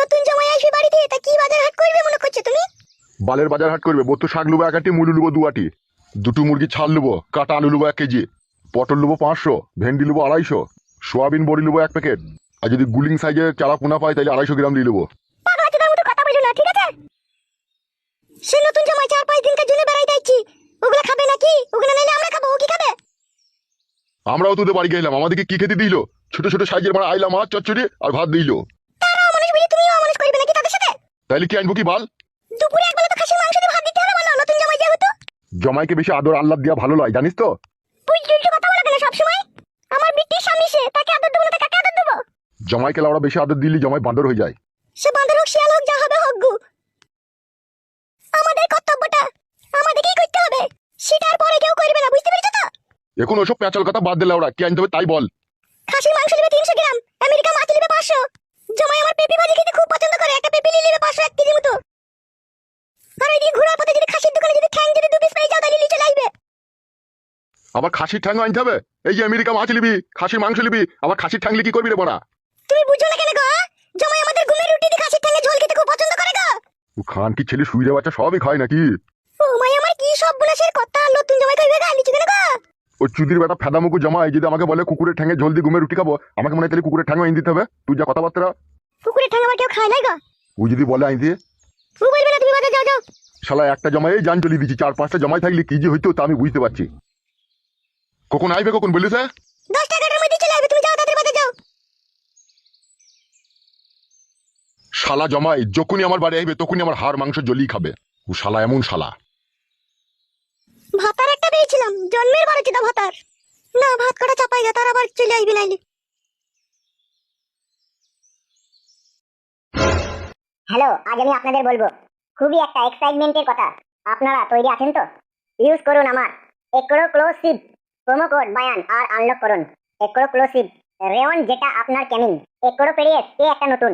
নতুন জামাই আসবে বাড়িতে তা কি বাজার হাট করবে মনে করছ তুমি? বালের বাজার হাট করবে বত্তর শাক লুবো এক আটি মুলু লুবো দু আটি দুটো মুরগি ছাল লুবো কাটা আলু লুবো এক কেজি পটল লুবো পাঁচশো ভেন্ডি লুবো আড়াইশো সোয়াবিন বড়ি লুবো এক প্যাকেট। আর যদি গুলিং সাইজের চারা পোনা পাই তাহলে আড়াইশো গ্রাম দিয়ে লুবো। পাগলা চোদার মতো কথা বলো না ঠিক আছে? সে নতুন জামাই চার পাঁচ দিনকার জন্য বেড়াই যাচ্ছি ওগুলো খাবে নাকি? ওগুলো আমরা খাব ও কি খাবে? আমরাও তোদের বাড়ি গেলাম আমাদেরকে কি খেতে দিল? ছোট ছোট সাইজের মানে আইলা মাছ চচ্চড়ি আর ভাত দিল। তাইলে কি আনব কি বাল? দুপুরে একবেলা তো খাসির মাংস দিয়ে ভাত দিতে হবে বলো নতুন জামাই যেহেতু। জমাইকে বেশি আদর আল্লাহ দিয়া ভালো লয় জানিস তো? কথা বলো কেন সবসময়? আমার বিটির স্বামী সে তাকে আদর দেবো না কাকে আদর দেবো? জমাইকে লাউড়া বেশি আদর দিলি জমাই বান্দর হয়ে যায়। সে বাঁদর হোক শিয়াল হোক যা হবে হোক গু। আমাদের কর্তব্যটা আমাদেরকেই করতে হবে। সেটা আর পরে কেউ করবে না বুঝতে পেরেছ তো? এখন ওসব কথা বাদ দিলে ওরা কি আনতে হবে তাই বল। খাসির মাংস নেবে তিনশো গ্রাম আমেরিকা মাছ নেবে পাঁচশো। জমাই আমার পেঁপি ভাজি খেতে খুব পছন্দ করে। একটা পেঁপি নিয়ে নেবে পাঁচশো এক কেজি মতো। আর ওইদিকে ঘোরার পথে যদি খাসির দোকানে যদি ঠ্যাং যদি দু পিস পেয়ে যাও তাহলে নিচে লাগবে আবার খাসির ঠ্যাং আনতে হবে? এই যে আমেরিকা মাছ নিবি খাসির মাংস নিবি আবার খাসির ঠ্যাংলে কি করবি রে বড়া? তুমি বুঝো না কেন গো? জমাই আমাদের ঘুমের রুটি দিয়ে খাসির ঠ্যাঙে ঝোল খেতে খুব পছন্দ করে গো। ও খান কি ছেলে শুয়ে বাচ্চা সবই খায় নাকি? ও মাই আমার কি সব বুলাসের কথা? নতুন জমাই কইবে গা? নিচে কেন গো। ও চুদির বেটা ফেদা মুখু জমায় যদি আমাকে বলে কুকুরের ঠ্যাঙে জলদি ঘুমে রুটি খাব আমাকে মনে হয় তাহলে কুকুরের ঠ্যাঙও আইন দিতে হবে। তুই যা কথাবার্তা। পুকুরের ঠ্যাং আবার কেউ খায় নাই গো? ও যদি বলে আইন দিয়ে। ও বলবে না তুমি বাজার যাও যাও। শালা একটা জমাই জান চলিয়ে দিচ্ছি চার পাঁচটা জমাই থাকলে কি যে হইতো তা আমি বুঝতে পারছি। কখন আইবে কখন বলিস হ্যাঁ? দশ টাকাটার মধ্যে চলে আসবে তুমি যাও তাদের বাজার যাও। শালা জমাই যখনই আমার বাড়ি আইবে তখনই আমার হাড় মাংস জলিয়ে খাবে। ও শালা এমন শালা। ভাতার জন্মের বারো চিতা ভাতার না, ভাত কটা চাপাই গা তার আবার চলে আসবে নাইলে। হ্যালো, আজ আমি আপনাদের বলব, খুবই একটা এক্সাইটমেন্টের কথা। আপনারা তৈরি আছেন তো? ইউজ করুন আমার। একরো ক্লোসিভ প্রোমো কোড বায়ান আর আনলক করুন। একরো ক্লোসিভ রেওন যেটা আপনার ক্যামিং একরো পেরিয়ে এ একটা নতুন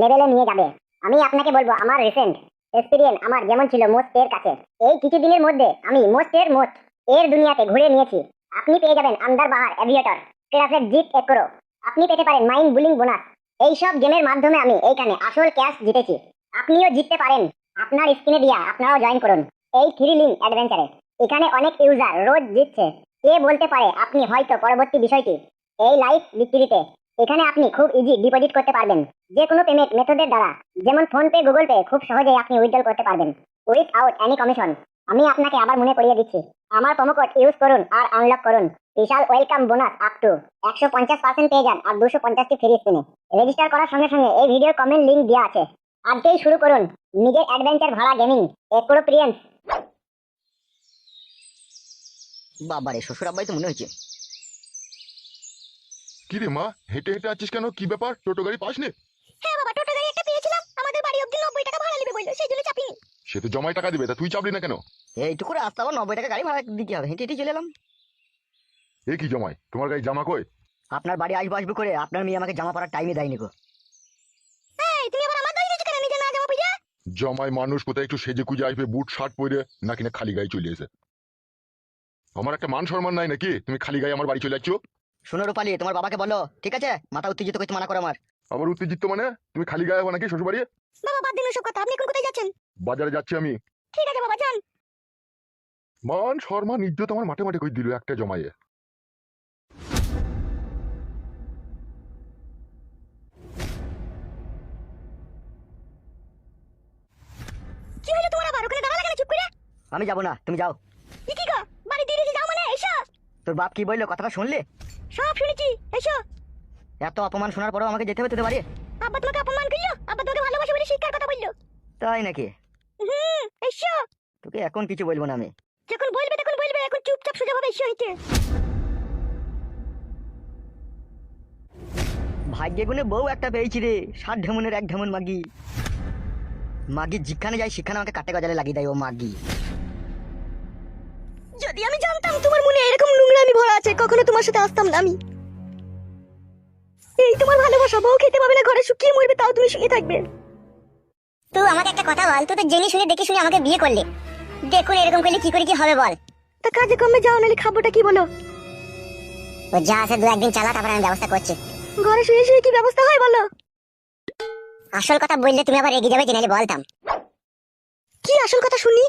লেভেলে নিয়ে যাবে। আমি আপনাকে বলব, আমার রিসেন্ট এক্সপিরিয়েন্স আমার যেমন ছিল মোস্ট এর কাছে। এই কিছু দিনের মধ্যে আমি মোস্ট এর মোস্ট এর দুনিয়াতে ঘুরে নিয়েছি। আপনি পেয়ে যাবেন আন্দার বাহার অ্যাভিয়েটর ক্লাসের জিপ একরো আপনি পেতে পারেন মাইন্ড বুলিং বোনাস এইসব গেমের মাধ্যমে আমি এইখানে আসল ক্যাশ জিতেছি। আপনিও জিততে পারেন। আপনার স্ক্রিনে দিয়া আপনারাও জয়েন করুন। এই থ্রিলিং অ্যাডভেঞ্চারে এখানে অনেক ইউজার রোজ জিতছে। কে বলতে পারে আপনি হয়তো পরবর্তী বিষয়টি? এই লাইফ বিক্রিতে। এখানে আপনি খুব ইজি ডিপোজিট করতে পারবেন। যে কোনো পেমেন্ট মেথডের দ্বারা। যেমন ফোন পে গুগল পে খুব সহজেই আপনি উইথড্রল করতে পারবেন। উইথ আউট এনি কমিশন আমি আপনাকে আবার মনে করিয়ে দিচ্ছি। আমার প্রোমোকোড ইউজ করুন আর আনলক করুন। বিশাল ওয়েলকাম বোনাস আপ টু একশো পঞ্চাশ পার্সেন্ট পেয়ে যান আর দুশো পঞ্চাশটি ফ্রি স্পিনে। রেজিস্টার করার সঙ্গে সঙ্গে এই ভিডিওর কমেন্ট লিংক দেওয়া আছে। আজকেই শুরু করুন নিজের অ্যাডভেঞ্চার ভাড়া গেমিং এক্সপিরিয়েন্স বাবারে শ্বশুর আব্বাই তো মনে হয়েছে কি রে মা হেঁটে হেঁটে আছিস কেন? কি ব্যাপার? টোটো গাড়ি পাসনি? হ্যাঁ বাবা টোটো গাড়ি একটা পেয়েছিলাম। আমাদের বাড়ি অব্দি নব্বই টাকা ভাড়া নেবে বলল সেই জন্য চাপিনি। সে তো জমাই টাকা দিবে তা তুই চাপলি না কেন? এইটুকু রাস্তা আবার নব্বই টাকা গাড়ি ভাড়া দিতে হবে হেঁটে হেঁটে চলে এলাম। এ কি জমাই? তোমার গাড়ি জামা কই? আপনার বাড়ি আসব আসব করে আপনার মেয়ে আমাকে জামা পরার টাইমে দেয়নি গো। জমাই মানুষ কোথায় একটু সেজে কুজে আসবে বুট শার্ট পরে নাকি না খালি গায়ে চলে এসে? আমার একটা মান সম্মান নাই নাকি? তুমি খালি গায়ে আমার বাড়ি চলে যাচ্ছ? শুনো রূপালি তোমার বাবাকে বলো ঠিক আছে? মাথা উত্তেজিত করতে মানা করো আমার। আবার উত্তেজিত মানে? তুমি খালি গায়ে হব নাকি শ্বশুর বাড়ি বাবা বাদ দিন কথা। আপনি এখন কোথায় যাচ্ছেন? বাজারে যাচ্ছি আমি। ঠিক আছে বাবা যান। মান শর্মা ইজ্জত আমার মাঠে মাঠে কই দিল একটা জমাইয়ে কি হলো তোমার আবার? ওখানে কেন চুপ করে? আমি যাব না তুমি যাও। ই কি গো? বাড়ি দিয়ে যাও মানে? এসো। তোর বাপ কি বলল? কথাটা শুনলে? সব শুনেছি। এসো। এত অপমান শোনার পরেও আমাকে যেতে হবে তোদের বাড়ি আব্বা তোমাকে অপমান করল আব্বা তোমাকে ভালোবাসে বলে শিক্ষার কথা বলল। তাই নাকি? হুম এসো। তোকে এখন কিছু বলব না আমি। যখন বলবে তখন বলবে এখন চুপচাপ সোজা ভাবে এসো হইতে ভাগ্যে গুনে বউ একটা পেয়েছি রে সাত ঢেমনের এক ঢেমন মাগি। মাগি যেখানে যাই সেখানে আমাকে কাটে গজালে লাগিয়ে দেয় ও মাগি। যদি আমি জানতাম তোমার মনে এরকম নোংরামি ভরা আছে কখনো তোমার সাথে আসতাম না আমি। এই তোমার ভালোবাসা বউ খেতে পাবে না ঘরে শুকিয়ে মরবে তাও তুমি শুয়ে থাকবে। তুই আমাকে একটা কথা বল তুই তো জেনে শুনে দেখে শুনে আমাকে বিয়ে করলি। দেখুন এরকম করলে কি করে কি হবে বল। তা কাজে কমে যাও নাহলে খাবোটা কি বলো? ও যা আছে দু একদিন চালা তারপর আমি ব্যবস্থা করছি। ঘরে শুয়ে শুয়ে কি ব্যবস্থা হয় বলো? আসল কথা বললে তুমি আবার রেগে যাবে জেনে বলতাম। কি আসল কথা শুনি?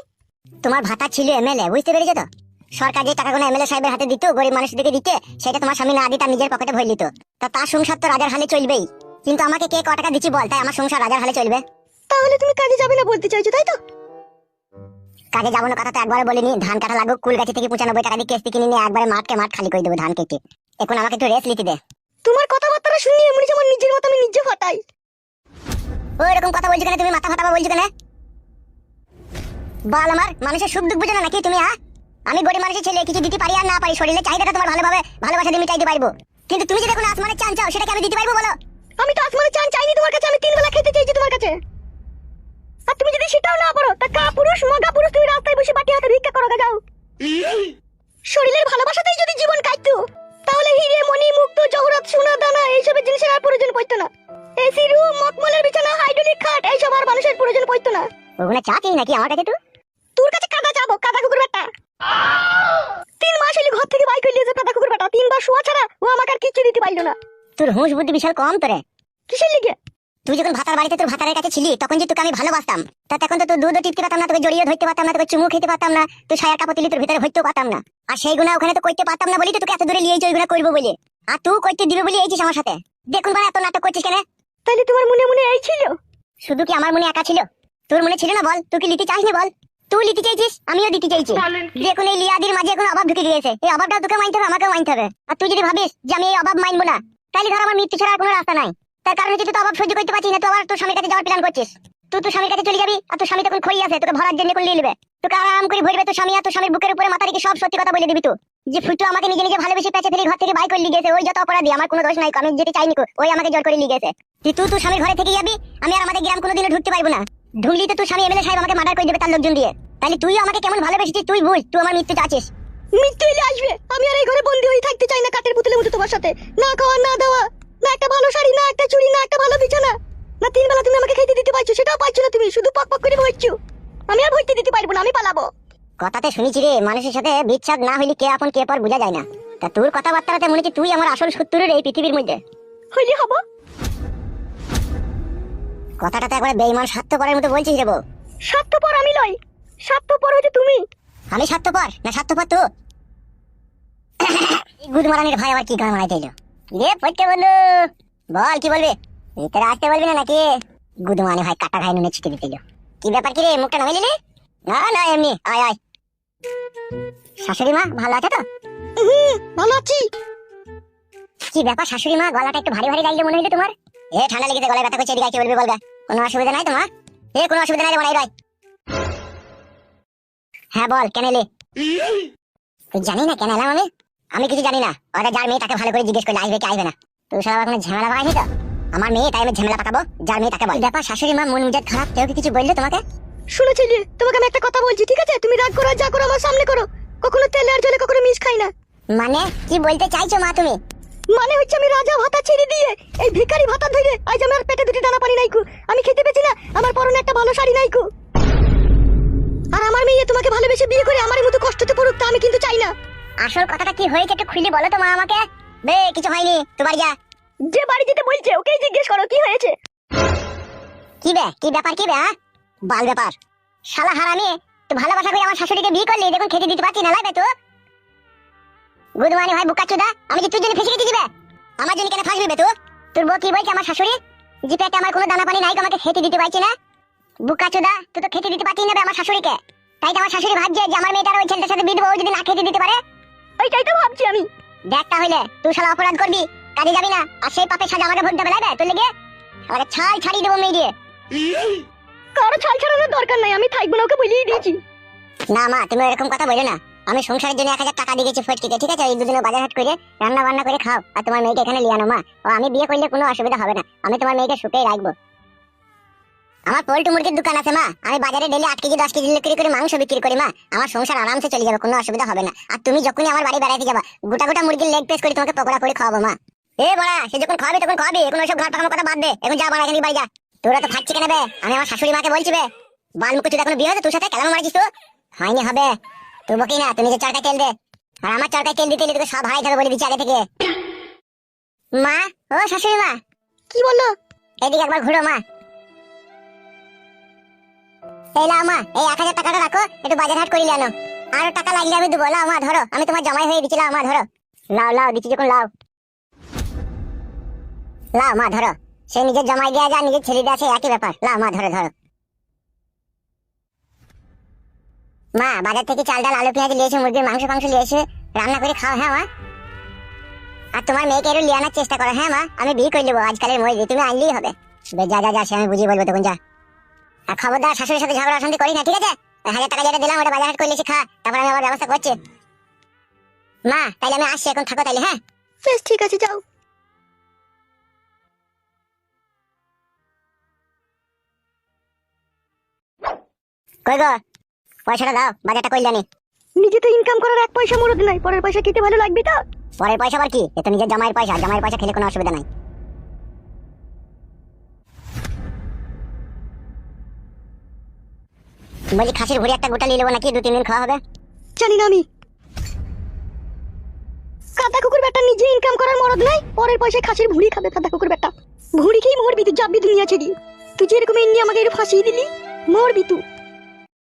তোমার ভাতা ছিল এমএলএ বুঝতে পেরেছ তো? সরকার যে টাকাগুলো এমএলএ সাহেবের হাতে দিত গরিব মানুষদেরকে দিতে সেটা তোমার স্বামী না দিতে নিজের পকেটে ভরে দিত তা তার সংসার তো রাজার হালে চলবেই। কিন্তু আমাকে কে ক টাকা দিচ্ছি বল? তাই আমার সংসার রাজার হালে চলবে। তাহলে তুমি কাজে যাবে না বলতে চাইছো তাই তো? কাজে যাব না কথা তো একবার বলিনি। ধান কাটা লাগুক কুল গাছি থেকে পঁচানব্বই টাকা দিয়ে কেস্তি কিনে নিয়ে একবারে মাঠকে মাঠ খালি করে দেবো ধান কেটে। এখন আমাকে একটু রেস্ট নিতে দে। তোমার কথাবার্তা শুনি এমনি যেমন নিজের মতো আমি নিজে ফাটাই ওই রকম কথা বলছো কেন? তুমি মাথা ফাটাবা বলছো কেন? বল আমার মানুষের সুখ দুঃখ বুঝো না নাকি তুমি হ্যাঁ আমি গরিব মানুষের ছেলে কিছু দিতে পারি আর না পারি শরীরে চাহিদাটা তোমার ভালোভাবে ভালোবাসা দিয়ে মিটাইতে পারব। কিন্তু তুমি যদি কোনো আসমানের চান চাও সেটাকে আমি দিতে পারব বলো? আমি তো আসমানে চান চাইনি তোমার কাছে আমি তিন বেলা খেতে চাইছি তোমার কাছে। আর তুমি যদি সেটাও না পারো তা কা পুরুষ মগা পুরুষ তুমি রাস্তায় বসে বাটি হাতে ভিক্ষা করো যাও শরীরের ভালোবাসাতেই যদি জীবন কাটতো তাহলে হিরে মণি মুক্ত জহরত সোনা দানা এইসবের জিনিসের আর প্রয়োজন পড়তো না। এসি রুম মকমলের বিছানা হাইড্রোলিক খাট এইসব আর মানুষের প্রয়োজন পড়তো না। ওখানে চাচ্ছিস নাকি আমার কাছে তুই তোর কাছে কাদা যাব কাদা কুকুর বেটা তিন মাস হলি ঘর থেকে বাইক হইলে যে কুকুর বেটা তিনবার শোয়া ছাড়া ও আমাকে আর কিচ্ছু দিতে পারল না। তোর হুঁশ বুদ্ধি বিশাল কম তোরে। কিসের লিগে? তুই যখন ভাতার বাড়িতে তোর ভাতারের কাছে ছিলি তখন যে তোকে আমি ভালোবাসতাম তা তখন তো তোর দুধও টিপতে পারতাম না তোকে জড়িয়ে ধরতে পারতাম না তোকে চুমু খেতে পারতাম না তুই সায়ার কাপড় তুলি তোর ভিতরে হইতেও পারতাম না। আর সেইগুলো ওখানে তো পারতাম না বলি তো তোকে এত দূরে লিয়ে ওইগুলো করব বলে। আর তুই করতে দিবে বলে এইছিস আমার সাথে। দেখুন বাড়া এত নাটক করছিস কেন? তাইলে তোমার মনে মনে এই ছিল? শুধু কি আমার মনে একা ছিল? তোর মনে ছিল না বল? তুই কি লিতে চাসনি বল? তুই লিতে চাইছিস? আমিও দিতে চাইছি। দেখুন এই লিয়াদির মাঝে এখন অভাব ঢুকে গিয়েছে। এই অভাবটা তোকে মানতে হবে আমাকেও মানতে হবে। আর তুই যদি ভাবিস যে আমি এই অভাব মানবো না তাহলে ধর আমার মৃত্যু ছাড়া কোনো রাস্তা নাই। তার কারণে তুই তো অভাব সহ্য করতে পারছিস না তুই আবার তোর স্বামীর কাছে যাওয়ার প্ল্যান করছিস। তুই তোর স্বামীর কাছে চলে যাবি আর তোর স্বামী তখন খই আছে তোকে ভরার জন্য নিয়ে নেবে। তোকে আরাম করে ভরবে তোর স্বামী আর তোর স্বামীর বুকের উপরে মাথা রেখে সব সত্যি কথা বলে দিবি তুই। যে ফুটু আমাকে নিজে নিজে ভালোবেসে পেঁচে ফেলে ঘর থেকে বাই করে লিগেছে ওই যত অপরাধী আমার কোনো দোষ নাই আমি যেতে চাইনি ওই আমাকে জোর করে লিগেছে তুই তুই তোর স্বামীর ঘরে থেকে যাবি আমি আর আমাদের গ্রাম কোনোদিনও ঢুকতে পারব না। ঢুকলি তো তোর স্বামী এমএলএ সাহেব আমাকে মার্ডার করে দেবে তার লোকজন দিয়ে। তাহলে তুই আমাকে কেমন ভালোবেসেছিস? তুই বুঝ তুই আমার মৃত্যু চাচ্ছিস মৃত্যু এলে আসবে। আমি আর এই ঘরে বন্দি হয়ে থাকতে চাই না কাঠের পুতুলের মতো তোমার সাথে। না খাওয়া না দেওয়া না একটা ভালো শাড়ি না একটা চুড়ি না একটা ভালো বিছানা। না তিন বেলা তুমি আমাকে খেতে দিতে পারছ সেটাও পাচ্ছ না তুমি। শুধু পক পক করে বইছো আমি আর ভইতে দিতে পারব না আমি পালাবো। কথাতে শুনেছি রে মানুষের সাথে বিচ্ছাদ না হইলে কে আপন কে পর বোঝা যায় না। তা তোর কথাবার্তাতে মনে হচ্ছে তুই আমার আসল শত্রুর এই পৃথিবীর মধ্যে। হইলে হব। কথাটা তো একবারে বেইমান স্বার্থপরের মতো বলছিস রে বউ। স্বার্থপর আমি লই স্বার্থপর হচ্ছে তুমি। আমি স্বার্থপর না স্বার্থপর তো গুদ মারানির ভাই আবার কি গান মারাইতে এলো? রে পড়তে বলল বল কি বলবি? ভিতরে আসতে বলবি না নাকি? গুদ মানে ভাই কাটা ভাই নুনে ছিটে দিতে কি ব্যাপার কি রে মুখটা নামিয়ে নিলি না না এমনি। আয় আয়। শাশুড়ি মা ভালো আছে তো? হুম ভালো আছি। কি ব্যাপার শাশুড়ি মা গলাটা একটু ভারী ভারী লাগল মনে হইল তোমার? এ ঠান্ডা লেগেছে গলায় ব্যথা করছে এদিকে কি বলবি বলগা কোনো অসুবিধা নাই তোমার? এ কোনো অসুবিধা নাই রে বড়াই হ্যাঁ বল কেন এলি? তুই জানি না কেন এলাম আমি? আমি কিছু জানি না। ওরা যার মেয়ে তাকে ভালো করে জিজ্ঞেস করলে আসবে কি আসবে না। তুই সব এখন ঝামেলা পাইনি তো? আমার মেয়ে তাই আমি ঝামেলা পাকাবো যার মেয়ে তাকে বল। ব্যাপার শাশুড়ি মা মন মেজাজ খারাপ কেউ কিছু বললে তোমাকে? শুনেছিলি তোমাকে আমি একটা কথা বলছি ঠিক আছে? তুমি রাগ করো যা করো আমার সামনে করো। কখনো তেলে আর জলে কখনো মিশ খাই না। মানে কি বলতে চাইছো মা তুমি? মানে হচ্ছে আমি রাজা ভাতা ছেড়ে দিয়ে এই ভিখারি ভাতা ধরে আজ আমার পেটে দুটি দানা পানি নাইকু আমি খেতে পেছি না আমার পরনে একটা ভালো শাড়ি নাইকু আর আমার মেয়ে তোমাকে ভালোবেসে বিয়ে করে আমার মতো কষ্টতে পড়ুক তা আমি কিন্তু চাই না। আসল কথাটা কি হয়েছে একটু খুলে বলো তো মা আমাকে। বে কিছু হয়নি তোমার যা। যে বাড়ি যেতে বলছে ওকেই জিজ্ঞেস করো কি হয়েছে? কি বে কি ব্যাপার কি বে বাল ব্যাপার। শালা হারামি তো ভালোবাসা করে আমার শাশুড়িকে বিয়ে করলি দেখুন খেতে দিতে পারছি না লাগবে তো? গুদমানি ভাই বুকা চুদা আমি যে তোর জন্য ফেসে গেছি দিবে আমার জন্য কেন ফাঁসবি বে তো? তোর বউ কি বলছে আমার শাশুড়ি? পেটে আমার কোনো দানা পানি নাই আমাকে খেতে দিতে পারছি না। বুকা চুদা তুই তো খেতে দিতে পারছিস না আমার শাশুড়িকে। তাই তো আমার শাশুড়ি ভাবছে যে আমার মেয়েটার ওই ছেলেটার সাথে বিয়ে দেবো ও যদি না খেতে দিতে পারে। ওইটাই তো ভাবছি আমি। দেখ তাহলে তুই শালা অপরাধ করবি কাজে যাবি না আর সেই পাপের সাজা আমাকে ভোট দেবে লাগবে তোর লেগে। আমাকে ছাল ছাড়িয়ে দেবো মেয়ে দিয়ে। কারও ছাল ছাড়ানোর দরকার নাই আমি থাকব না ওকে বলিয়ে দিয়েছি। না মা তুমি এরকম কথা বলো না। আমি সংসারের জন্য এক হাজার টাকা দিয়ে গেছি ফটকিতে ঠিক আছে? এই দুদিনে বাজার হাট করে রান্না বান্না করে খাও, আর তোমার মেয়েকে এখানে লিয়ে মা। ও, আমি বিয়ে করলে কোনো অসুবিধা হবে না। আমি তোমার মেয়েকে সুখেই রাখব। আমার পোল্ট্রি মুরগির দোকান আছে, মা। আমি বাজারে ডেলি আট কেজি, দশ কেজি বিক্রি করে, মাংস বিক্রি করি, মা। আমার সংসার আরামসে চলে যাবে, কোনো অসুবিধা হবে না। আর তুমি যখনই আমার বাড়ি বেড়াতে যাবা, গোটা গোটা মুরগির লেগ পিস করে তোমাকে পকোড়া করে খাওয়াবো, মা। এ বড়া, সে যখন খাওয়াবি তখন খাওয়াবি। এখন ওইসব ঘর পাকানোর কথা বাদ দে। এখন যা বাড়া এখানে বাড়ি যা। তোরা তো খাচ্ছি কেন বে? আমি আমার শাশুড়ি মাকে বলছি বে। বালমুখ তুই এখন বিয়ে হয়েছে, তোর সাথে কেমন মারছিস তো হয়নি হবে। তুই বকি না তুমি যে চরকায় তেল দে। আর আমার চরকায় তেল দিতে তোকে সব হারাই যাবে বলে দিচ্ছি আগে থেকে। মা ও শাশুড়ি মা। কি বলল? এদিকে একবার ঘুরো মা। এই লাও মা এই এক হাজার টাকাটা রাখো একটু বাজার হাট করিলে আনো। আরও টাকা লাগলে আমি দেবো লাও মা ধরো। আমি তোমার জামাই হয়ে দিচ্ছি লাও মা ধরো। লাও লাও দিচ্ছি যখন লাও। লাও মা ধরো। সে নিজের জামাই দেওয়া যা নিজের ছেলে দেওয়া সে একই ব্যাপার। লাও মা ধরো ধরো। মা বাজার থেকে চাল ডাল আলু পেঁয়াজ নিয়েছে মুরগির মাংস ফাংস নিয়েছে রান্না করে খাও হ্যাঁ মা? আর তোমার মেয়েকে একটু লিয়ে আনার চেষ্টা করো হ্যাঁ মা? আমি বিয়ে করে নেব আজকালের মহিলা তুমি আনলেই হবে। যা যা যা সে আমি বুঝিয়ে বলব তখন যা। আর খবরদার শাশুড়ির সাথে ঝগড়া অশান্তি করি না ঠিক আছে? হাজার টাকা যেটা দিলাম ওটা বাজার হাট করে নিয়েছি খা তারপর আমি আবার ব্যবস্থা করছি। মা তাইলে আমি আসছি এখন থাকো তাইলে হ্যাঁ? বেশ ঠিক আছে যাও। কই গো? পয়সাটা দাও বাজারটা করলে নি। নিজে তো ইনকাম করার এক পয়সা মরদ নাই পরের পয়সা খেতে ভালো লাগবে তো? পরের পয়সা আবার কি? এ তো নিজের জামাইয়ের পয়সা জামাইয়ের পয়সা খেলে কোনো অসুবিধা নাই। বলছি খাসির ভুড়ি একটা গোটা নিয়ে নেব নাকি? দু তিন দিন খাওয়া হবে। জানি না আমি। কাদা কুকুর বেটা নিজে ইনকাম করার মরদ নাই পরের পয়সায় খাসির ভুড়ি খাবে কাদা কুকুর বেটা। ভুড়ি খেয়ে মরবি তুই যাবি দুনিয়া ছেড়ে। তুই যেরকম এমনি আমাকে একটু ফাঁসিয়ে দিলি মরবি তুই